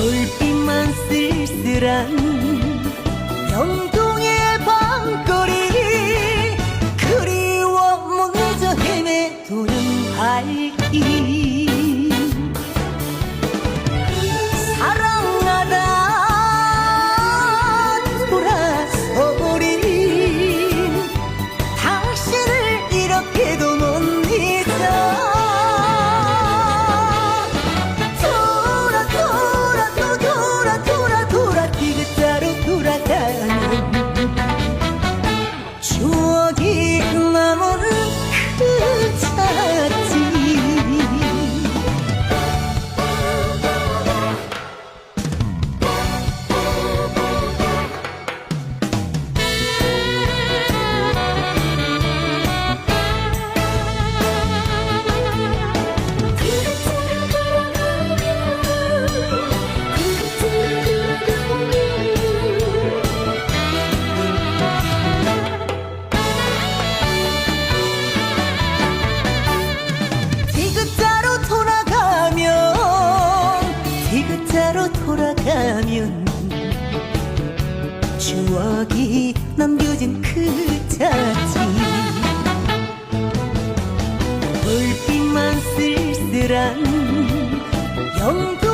Ultima sirsiran, yung True. 나로 돌아가면 추억이 남겨진 그 자지. 불빛만 쓸쓸한 영도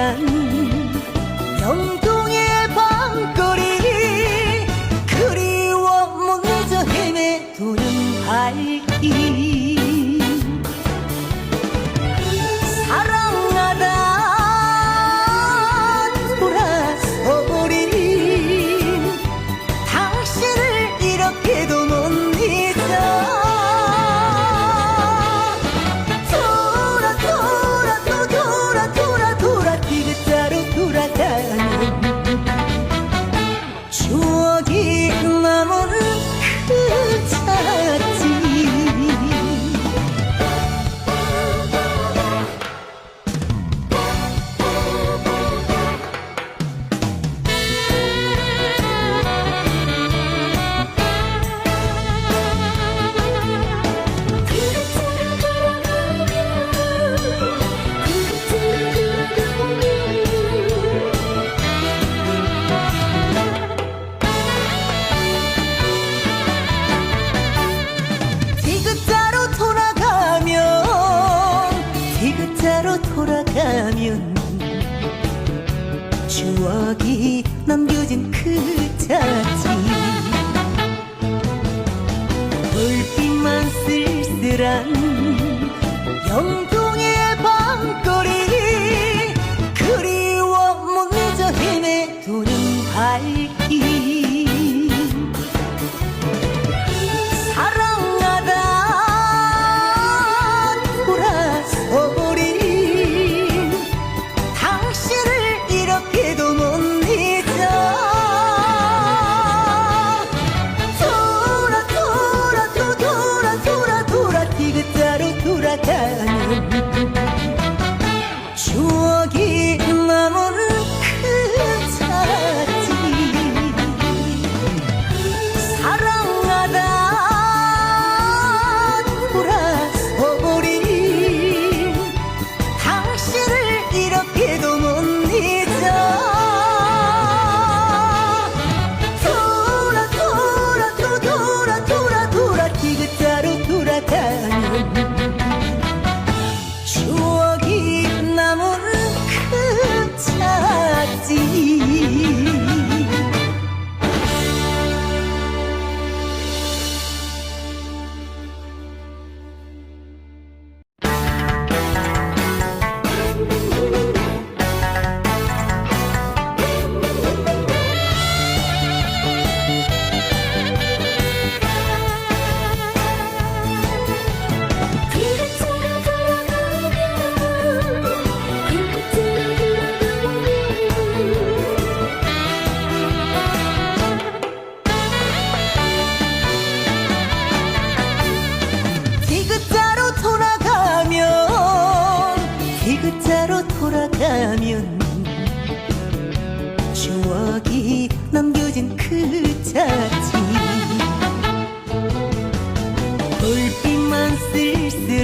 人。Ultima sisiran Yang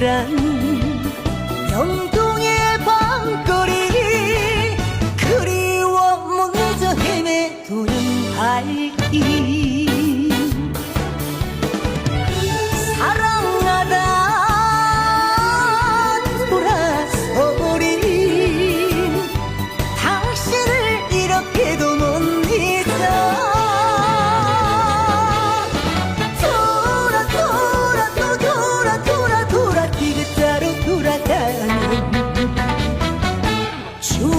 쓸쓸 추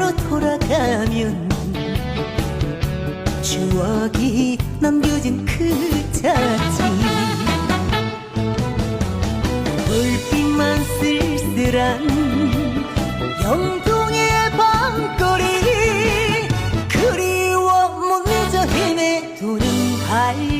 그때로 돌아가면 추억이 남겨진 그 자지. 불빛만 쓸쓸한 영동의 밤거리 그리워 먼저 헤매도는 발.